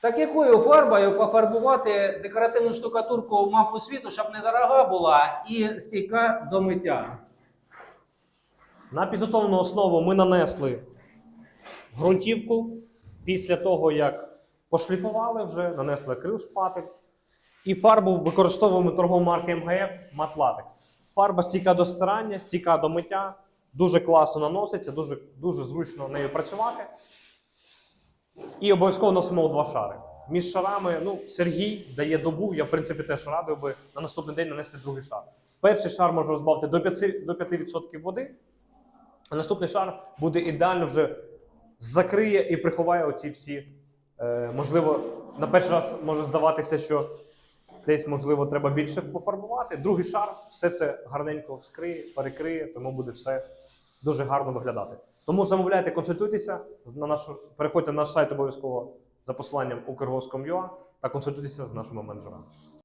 Так якою фарбою пофарбувати декоративну штукатурку в мапу світу, щоб недорога була і стійка до миття? На підготовлену основу ми нанесли ґрунтівку після того, як пошліфували вже, нанесли акрил шпатель. І фарбу використовуємо торгову марки МГФ Latex. Фарба стійка до стирання, стійка до миття, дуже класно наноситься, дуже, дуже зручно нею працювати. І обов'язково носимо два шари. Між шарами, ну, Сергій дає добу, я в принципі теж радив би на наступний день нанести другий шар. Перший шар може розбавити до 5%, до 5% води, а наступний шар буде ідеально вже закриє і приховає оці всі. Е, можливо, на перший раз може здаватися, що десь, можливо, треба більше пофарбувати. Другий шар все це гарненько вскриє, перекриє, тому буде все дуже гарно виглядати. Тому замовляйте, консультуйтеся на нашу, переходьте на наш сайт обов'язково за посиланням Укргос.com.ua та консультуйтеся з нашими менеджерами.